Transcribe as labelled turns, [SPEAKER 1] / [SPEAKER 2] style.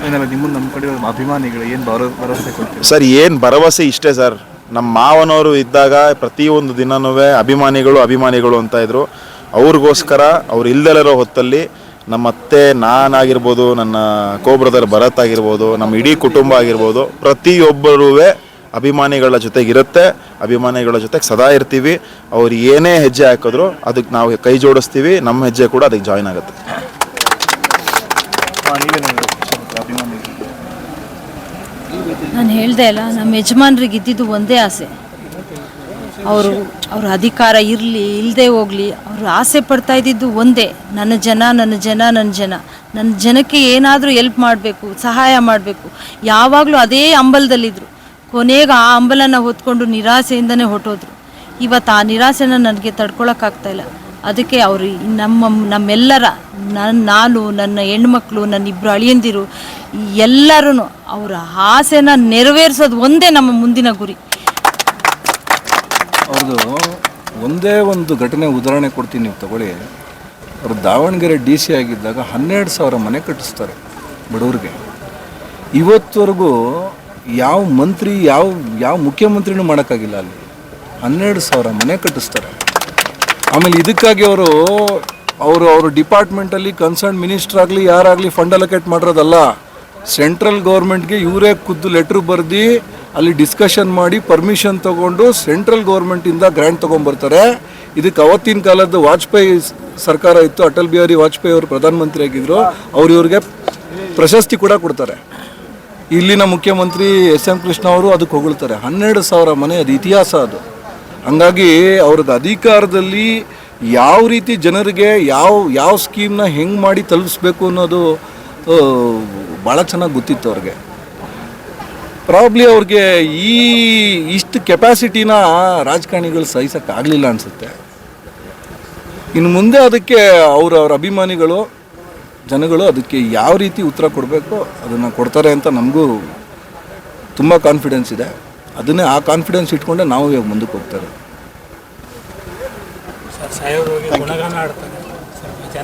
[SPEAKER 1] ನಿಮ್ಮನ್ನು ನಮ್ಮ ಕಡೆ ಅಭಿಮಾನಿಗಳು ಏನು ಭರ ಭರವಸೆ ಕೊಡ್ತೀವಿ
[SPEAKER 2] ಸರ್ ಏನು ಭರವಸೆ ಇಷ್ಟೇ ಸರ್. ನಮ್ಮ ಮಾವನವರು ಇದ್ದಾಗ ಪ್ರತಿಯೊಂದು ದಿನನೂ ಅಭಿಮಾನಿಗಳು ಅಭಿಮಾನಿಗಳು ಅಂತ ಇದ್ರು. ಅವ್ರಿಗೋಸ್ಕರ ಅವ್ರು ಇಲ್ದಲಿರೋ ಹೊತ್ತಲ್ಲಿ ನಮ್ಮ ಅತ್ತೆ ನಾನಾಗಿರ್ಬೋದು ನನ್ನ ಕೋ ಬ್ರದರ್ ಭರತ್ ಆಗಿರ್ಬೋದು ನಮ್ಮ ಇಡೀ ಕುಟುಂಬ ಆಗಿರ್ಬೋದು ಪ್ರತಿಯೊಬ್ಬರೂ ಅಭಿಮಾನಿಗಳ ಜೊತೆಗಿರುತ್ತೆ. ಅಭಿಮಾನಿಗಳ ಜೊತೆಗೆ ಸದಾ ಇರ್ತೀವಿ. ಅವ್ರು ಏನೇ ಹೆಜ್ಜೆ ಹಾಕಿದ್ರು ಅದಕ್ಕೆ ನಾವು ಕೈ ಜೋಡಿಸ್ತೀವಿ. ನಮ್ಮ ಹೆಜ್ಜೆ ಕೂಡ ಅದಕ್ಕೆ ಜಾಯ್ನ್ ಆಗುತ್ತೆ.
[SPEAKER 3] ನಾನು ಹೇಳ್ದೆ ಅಲ್ಲ, ನಮ್ಮ ಯಜಮಾನ್ರಿಗೆ ಇದ್ದಿದ್ದು ಒಂದೇ ಆಸೆ. ಅವರು, ಅವ್ರ ಅಧಿಕಾರ ಇರಲಿ ಇಲ್ಲದೆ ಹೋಗಲಿ, ಅವರು ಆಸೆ ಪಡ್ತಾ ಇದ್ದಿದ್ದು ಒಂದೇ, ನನ್ನ ಜನ ನನ್ನ ಜನ ನನ್ನ ಜನ. ನನ್ನ ಜನಕ್ಕೆ ಏನಾದರೂ ಎಲ್ಪ್ ಮಾಡಬೇಕು, ಸಹಾಯ ಮಾಡಬೇಕು. ಯಾವಾಗಲೂ ಅದೇ ಅಂಬಲದಲ್ಲಿದ್ದರು ಕೊನೆಗೆ ಆ ಅಂಬಲನ ಹೊತ್ಕೊಂಡು ನಿರಾಸೆಯಿಂದನೇ ಹೊಟ್ಟೋದ್ರು ಇವತ್ತು ಆ ನಿರಾಸೆನ ನನಗೆ ತಡ್ಕೊಳಕ್ಕಾಗ್ತಾ ಇಲ್ಲ. ಅದಕ್ಕೆ ಅವರು ನಮ್ಮ, ನಮ್ಮೆಲ್ಲರ ನನ್ನ ನಾನು, ನನ್ನ ಹೆಣ್ಮಕ್ಳು, ನನ್ನ ಇಬ್ಬರು ಅಳಿಯಂದಿರು ಎಲ್ಲರೂ ಅವರ ಆಸೆನ ನೆರವೇರಿಸೋದು ಒಂದೇ ನಮ್ಮ ಮುಂದಿನ ಗುರಿ.
[SPEAKER 4] ಅವ್ರದ್ದು ಒಂದೇ ಒಂದು ಘಟನೆ ಉದಾಹರಣೆ ಕೊಡ್ತೀನಿ ನೀವು ತಗೊಳ್ಳಿ. ಅವರು ದಾವಣಗೆರೆ ಡಿ ಸಿ ಆಗಿದ್ದಾಗ ಹನ್ನೆರಡು ಸಾವಿರ ಮನೆ ಕಟ್ಟಿಸ್ತಾರೆ ಬಡವ್ರಿಗೆ. ಇವತ್ತವರೆಗೂ ಯಾವ ಮಂತ್ರಿ, ಯಾವ ಯಾವ ಮುಖ್ಯಮಂತ್ರಿನೂ ಮಾಡೋಕ್ಕಾಗಿಲ್ಲ ಅಲ್ಲಿ. ಹನ್ನೆರಡು ಸಾವಿರ ಮನೆ ಕಟ್ಟಿಸ್ತಾರೆ. ಆಮೇಲೆ ಇದಕ್ಕಾಗಿ ಅವರು ಅವರು ಅವರು ಡಿಪಾರ್ಟ್ಮೆಂಟಲ್ಲಿ ಕನ್ಸರ್ನ್ ಮಿನಿಸ್ಟರ್ ಆಗಲಿ, ಯಾರಾಗಲಿ ಫಂಡ್ ಅಲೋಕೇಟ್ ಮಾಡಿರೋದಲ್ಲ ಸೆಂಟ್ರಲ್ ಗೌರ್ಮೆಂಟ್ಗೆ ಇವರೇ ಖುದ್ದು ಲೆಟ್ರ್ ಬರೆದು, ಅಲ್ಲಿ ಡಿಸ್ಕಷನ್ ಮಾಡಿ ಪರ್ಮಿಷನ್ ತಗೊಂಡು ಸೆಂಟ್ರಲ್ ಗೌರ್ಮೆಂಟಿಂದ ಗ್ರ್ಯಾಂಟ್ ತೊಗೊಂಬರ್ತಾರೆ. ಇದಕ್ಕೆ ಅವತ್ತಿನ ಕಾಲದ ವಾಜಪೇಯಿ ಸರ್ಕಾರ ಇತ್ತು, ಅಟಲ್ ಬಿಹಾರಿ ವಾಜಪೇಯಿ ಅವರು ಪ್ರಧಾನಮಂತ್ರಿ ಆಗಿದ್ದರು ಅವ್ರು ಇವ್ರಿಗೆ ಪ್ರಶಸ್ತಿ ಕೂಡ ಕೊಡ್ತಾರೆ. ಇಲ್ಲಿನ ಮುಖ್ಯಮಂತ್ರಿ ಎಸ್ ಎಂ ಕೃಷ್ಣ ಅವರು ಅದಕ್ಕೆ ಹೊಗಳ್ತಾರೆ. ಹನ್ನೆರಡು ಸಾವಿರ ಮನೆ, ಅದು ಇತಿಹಾಸ ಅದು. ಹಂಗಾಗಿ ಅವ್ರದ್ದು ಅಧಿಕಾರದಲ್ಲಿ ಯಾವ ರೀತಿ ಜನರಿಗೆ ಯಾವ ಯಾವ ಸ್ಕೀಮ್ನ ಹೆಂಗೆ ಮಾಡಿ ತಲುಪಿಸ್ಬೇಕು ಅನ್ನೋದು ಭಾಳ ಚೆನ್ನಾಗಿ ಗೊತ್ತಿತ್ತು ಅವ್ರಿಗೆ. ಪ್ರಾಬ್ಲಿ ಅವ್ರಿಗೆ ಈ, ಇಷ್ಟು ಕೆಪಾಸಿಟಿನ ರಾಜಕಾರಣಿಗಳು ಸಹಿಸೋಕ್ಕಾಗಲಿಲ್ಲ ಅನಿಸುತ್ತೆ. ಇನ್ನು ಮುಂದೆ ಅದಕ್ಕೆ ಅವ್ರ ಅವ್ರ ಅಭಿಮಾನಿಗಳು, ಜನಗಳು ಅದಕ್ಕೆ ಯಾವ ರೀತಿ ಉತ್ತರ ಕೊಡಬೇಕು ಅದನ್ನು ಕೊಡ್ತಾರೆ ಅಂತ ನಮಗೂ ತುಂಬ ಕಾನ್ಫಿಡೆನ್ಸ್ ಇದೆ. ಅದನ್ನೇ ಆ ಕಾನ್ಫಿಡೆನ್ಸ್ ಇಟ್ಕೊಂಡೆ ನಾವು ಇವಾಗ ಮುಂದಕ್ಕೆ ಹೋಗ್ತಾರೆ.